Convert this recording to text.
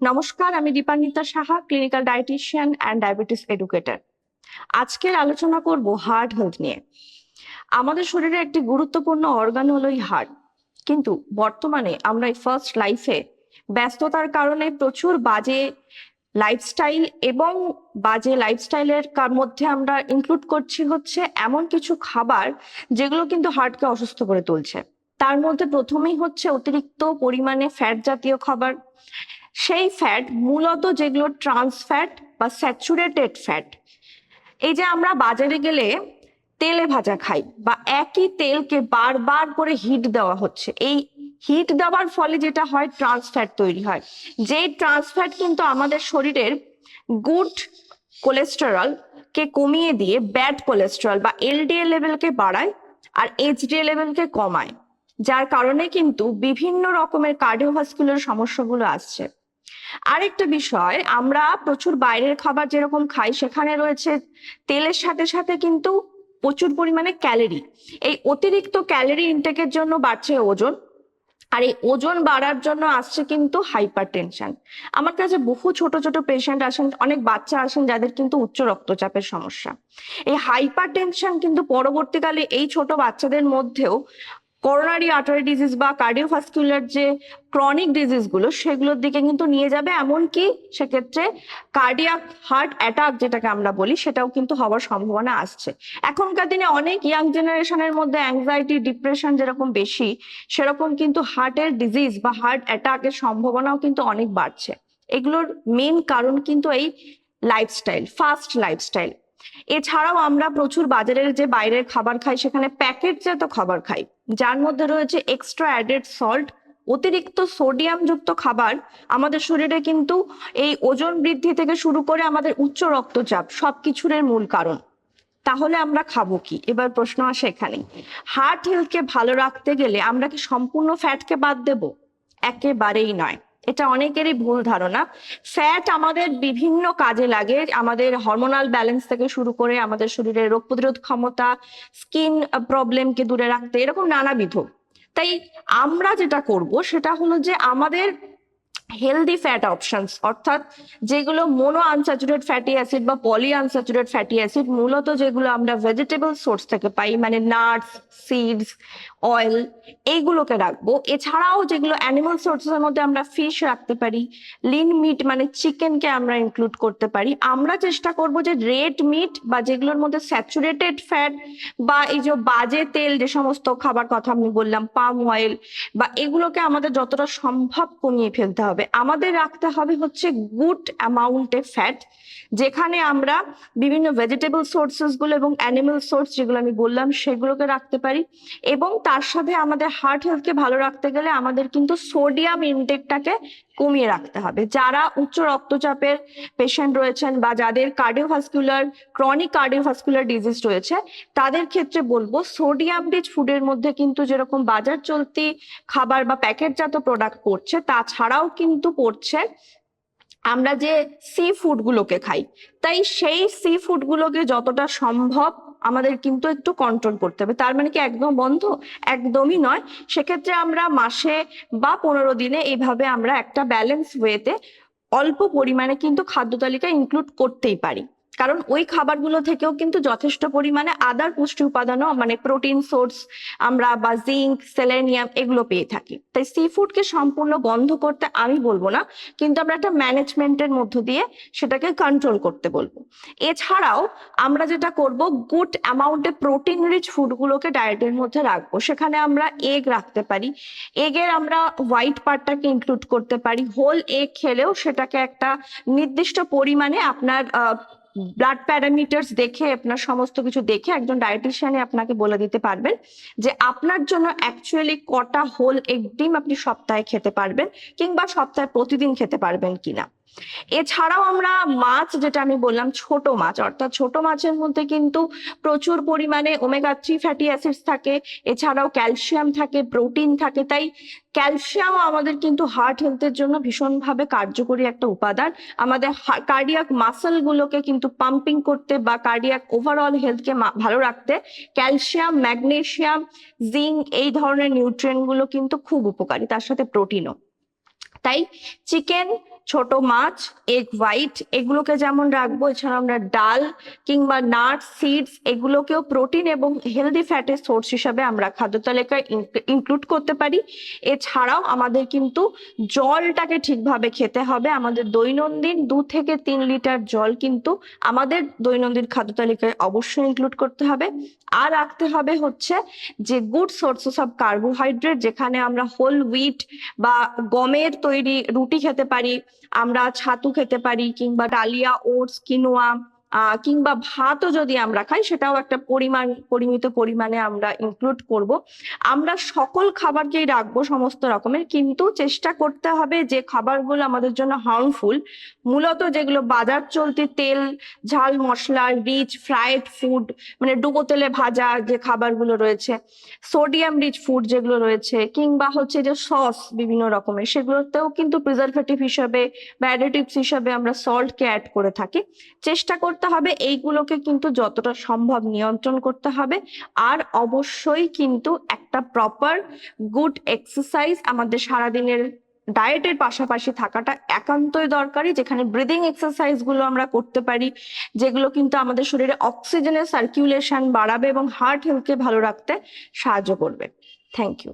নমস্কার, আমি Dipanwita Saha clinical dietician and diabetes educator আজকের আলোচনা করব হার্ট হেলথ নিয়ে। আমাদের শরীরে একটি গুরুত্বপূর্ণ অর্গান হলো এই হার্ট কিন্তু বর্তমানে আমরা এই ফার্স্ট লাইফে ব্যস্ততার কারণে প্রচুর বাজে লাইফস্টাইল এবং বাজে লাইফস্টাইলের মধ্যে আমরা ইনক্লুড করছি হচ্ছে এমন কিছু খাবার যেগুলো কিন্তু হার্টকে অসুস্থ করে তুলছে। তার মধ্যে প্রথমেই হচ্ছে অতিরিক্ত পরিমাণে ফ্যাট জাতীয় খাবার। সেই ফ্যাট মূলত যেগুলো ট্রান্স ফ্যাট বা স্যাচুরেটেড ফ্যাট এই যে আমরা বাজারে গেলে তেলে ভাজা খাই বা একই তেলকে বারবার করে হিট দেওয়া হচ্ছে। এই হিট দেওয়ার ফলে যেটা হয় ট্রান্সফ্যাট তৈরি হয়। যেই ট্রান্সফ্যাট কিন্তু আমাদের শরীরের গুড কোলেস্টেরল কে কমিয়ে দিয়ে ব্যাড কোলেস্টেরল বা এলডিএল লেভেলকে বাড়ায় আর এইচডিএল লেভেলকে কমায়। যার কারণে কিন্তু বিভিন্ন রকমের কার্ডিওভাস্কুলার সমস্যাগুলো আসছে। আরেকটা বিষয়, আমরা প্রচুর বাইরের খাবার যেরকম খাই, সেখানে রয়েছে তেলের সাথে সাথে কিন্তু প্রচুর পরিমাণে ক্যালোরি। এই অতিরিক্ত ক্যালোরি ইনটেকের জন্য বাড়ছে ওজন, আর এই ওজন বাড়ার জন্য আসছে কিন্তু হাইপার টেনশন আমার কাছে বহু ছোট ছোট পেশেন্ট আসেন, অনেক বাচ্চা আসেন যাদের কিন্তু উচ্চ রক্তচাপের সমস্যা। এই হাইপার টেনশন কিন্তু পরবর্তীকালে এই ছোট বাচ্চাদের মধ্যেও করোনারি আর্টারি ডিজিজ বা কার্ডিওভাস্কুলার যে ক্রনিক ডিজিজগুলো, সেগুলোর দিকে কিন্তু নিয়ে যাবে। এমনকি সেক্ষেত্রে কার্ডিয়াক হার্ট অ্যাটাক যেটাকে আমরা বলি, সেটাও কিন্তু হওয়ার সম্ভাবনা আসছে। এখনকার দিনে অনেক ইয়াং জেনারেশনের মধ্যে অ্যাংজাইটি ডিপ্রেশন যেরকম বেশি, সেরকম কিন্তু হার্টের ডিজিজ বা হার্ট অ্যাটাকের সম্ভাবনাও কিন্তু অনেক বাড়ছে। এগুলোর মেন কারণ কিন্তু এই লাইফস্টাইল ফাস্ট লাইফস্টাইল এছাড়াও আমরা প্রচুর বাজারের যে বাইরের খাবার খাই, সেখানে প্যাকেটজাত খাবার খাই, যার মধ্যে রয়েছে এক্সট্রা অ্যাডেড সল্ট অতিরিক্ত সোডিয়াম যুক্ত খাবার। আমাদের শরীরে কিন্তু এই ওজন বৃদ্ধি থেকে শুরু করে আমাদের উচ্চ রক্তচাপ সবকিছুর মূল কারণ। তাহলে আমরা খাব কি? এবার প্রশ্ন আসে এখানে হার্ট হেলথকে ভালো রাখতে গেলে আমরা কি সম্পূর্ণ ফ্যাটকে বাদ দেব? একেবারেই নয়। এটা অনেকেরই ভুল ধারণা। ফ্যাট আমাদের বিভিন্ন কাজে লাগে। আমাদের হরমোনাল ব্যালেন্স থেকে শুরু করে আমাদের শরীরের রোগ প্রতিরোধ ক্ষমতা স্কিন প্রবলেমকে দূরে রাখতে এরকম নানাবিধ। তাই আমরা যেটা করব সেটা হলো যে আমাদের হেলদি ফ্যাট অপশনস অর্থাৎ যেগুলো মোনো আনস্যাচুরেট ফ্যাটি অ্যাসিড বা পলি আনস্যাচুরেট ফ্যাটি অ্যাসিড মূলত যেগুলো আমরা ভেজিটেবল সোর্স থেকে পাই মানে নাটস সিডস অয়েল এইগুলোকে রাখব। এছাড়াও যেগুলো অ্যানিমাল সোর্সের মধ্যে আমরা ফিশ রাখতে পারি লিন মিট মানে চিকেনকে আমরা ইনক্লুড করতে পারি। আমরা চেষ্টা করব যে রেড মিট বা যেগুলোর মধ্যে স্যাচুরেটেড ফ্যাট বা এই যে বাজে তেল যে সমস্ত খাবার কথা আমি বললাম পাম অয়েল বা এগুলোকে আমাদের যতটা সম্ভব কমিয়ে ফেলতে হবে। আমাদের রাখতে হবে হচ্ছে গুড অ্যামাউন্টে ফ্যাট যেখানে আমরা বিভিন্ন ভেজিটেবল সোর্সেসগুলো এবং অ্যানিমাল সোর্স যেগুলো আমি বললাম সেগুলোকে রাখতে পারি এবং তার সাথে আমাদের হার্ট হেলথকে ভালো রাখতে গেলে আমাদের কিন্তু সোডিয়াম ইনটেকটাকে কমিয়ে রাখতে হবে। যারা উচ্চ রক্তচাপের পেশেন্ট রয়েছেন বা যাদের কার্ডিওভাস্কুলার ক্রনিক কার্ডিওভাস্কুলার ডিজিজ রয়েছে, তাদের ক্ষেত্রে বলব সোডিয়াম রিচ ফুডের মধ্যে কিন্তু যেরকম বাজার চলতি খাবার বা প্যাকেটজাত প্রোডাক্ট পড়ছে, তাছাড়াও কিন্তু পড়ছে আমরা যে সি ফুড গুলোকে খাই। তাই সেই সি ফুড গুলোকে যতটা সম্ভব আমাদের কিন্তু একটু কন্ট্রোল করতে হবে। তার মানে কি একদম বন্ধ? একদমই নয়। সেক্ষেত্রে আমরা মাসে বা পনেরো দিনে এইভাবে আমরা একটা ব্যালেন্স ওয়েতে অল্প পরিমাণে কিন্তু খাদ্য তালিকা ইনক্লুড করতেই পারি। কারণ ওই খাবারগুলো থেকেও কিন্তু যথেষ্ট পরিমাণে আদার পুষ্টি উপাদানও মানে প্রোটিন সোর্স আমরা বা জিঙ্ক সেলেনিয়াম এগুলো পেয়ে থাকি। তাই সি ফুডকে সম্পূর্ণ বন্ধ করতে আমি বলব না, কিন্তু আমরা একটা ম্যানেজমেন্টের মধ্য দিয়ে সেটাকে কন্ট্রোল করতে বলব। এছাড়াও আমরা যেটা করব গুড অ্যামাউন্টে প্রোটিন রিচ ফুডগুলোকে ডায়েটের মধ্যে রাখব। সেখানে আমরা এগ রাখতে পারি। এগের আমরা হোয়াইট পার্টটাকে ইনক্লুড করতে পারি। হোল এগ খেলেও সেটাকে একটা নির্দিষ্ট পরিমাণে আপনার ব্লাড প্যারামিটার্স দেখে, আপনার সমস্ত কিছু দেখে একজন ডায়েটিশিয়ানে আপনাকে বলে দিতে পারবেন যে আপনার জন্য অ্যাকচুয়ালি কটা হোল এগ ডিম আপনি সপ্তাহে খেতে পারবেন কিংবা সপ্তাহে প্রতিদিন খেতে পারবেন কিনা। এছাড়াও আমরা মাছ, যেটা আমি বললাম ছোট মাছ, অর্থাৎ ছোট মাছের মধ্যে কিন্তু প্রচুর পরিমাণে ওমেগা থ্রি ফ্যাটি অ্যাসিডস থাকে। এছাড়াও ক্যালসিয়াম থাকে প্রোটিন থাকে। তাই ক্যালসিয়াম আমাদের কিন্তু হার্ট হেলথের জন্য ভীষণভাবে কার্যকরী একটা উপাদান। আমাদের কার্ডিয়াক মাসেল গুলোকে কিন্তু পাম্পিং করতে বা কার্ডিয়াক ওভারঅল হেলথকে ভালো রাখতে ক্যালসিয়াম ম্যাগনেসিয়াম জিঙ্ক এই ধরনের নিউট্রিয়েন্টগুলো কিন্তু খুব উপকারী, তার সাথে প্রোটিনও তাই চিকেন ছোট মাছ এগ হোয়াইট এগুলোকে যেমন রাখব, এছাড়া আমরা ডাল কিংবা নাট সিডস এগুলোকেও প্রোটিন এবং হেলদি ফ্যাটের সোর্স হিসাবে আমরা খাদ্য তালিকায় ইনক্লুড করতে পারি। এছাড়াও আমাদের কিন্তু জলটাকে ঠিকভাবে খেতে হবে। আমাদের দৈনন্দিন দু থেকে তিন লিটার জল কিন্তু আমাদের দৈনন্দিন খাদ্য তালিকায় অবশ্যই ইনক্লুড করতে হবে। আর রাখতে হবে হচ্ছে যে গুড সোর্সেস অফ কার্বোহাইড্রেট যেখানে আমরা হোল হুইট বা গমের তৈরি রুটি খেতে পারি। আমরা ছাতু খেতে পারি কিংবা ডালিয়া ওটস কিনোয়া কিংবা ভাতও যদি আমরা খাই, সেটাও একটা পরিমাণ, পরিমিত পরিমাণে আমরা ইনক্লুড করব। আমরা সকল খাবারকেই রাখব সমস্ত রকমের, কিন্তু চেষ্টা করতে হবে যে খাবারগুলো আমাদের জন্য হার্মফুল মূলত যেগুলো বাজার চলতি তেল, ঝাল মশলা রিচ ফ্রাইড ফুড মানে ডুবো তেলে ভাজা যে খাবারগুলো রয়েছে সোডিয়াম রিচ ফুড যেগুলো রয়েছে, কিংবা হচ্ছে যে সস বিভিন্ন রকমের, সেগুলোতেও কিন্তু প্রিজারভেটিভ হিসাবে, বা অ্যাডিটিভস হিসাবে আমরা সল্টকে অ্যাড করে থাকি। চেষ্টা করতে হবে, এইগুলোকে কিন্তু যতটা সম্ভব নিয়ন্ত্রণ করতে হবে। আর অবশ্যই কিন্তু একটা প্রপার গুড এক্সারসাইজ আমাদের সারাদিনের ডায়েটের পাশাপাশি থাকাটা একান্তই দরকারি, যেখানে ব্রিদিং এক্সারসাইজগুলো আমরা করতে পারি, যেগুলো কিন্তু আমাদের শরীরে অক্সিজেনের সার্কুলেশন বাড়াবে এবং হার্ট হেলথকে ভালো রাখতে সাহায্য করবে। Thank you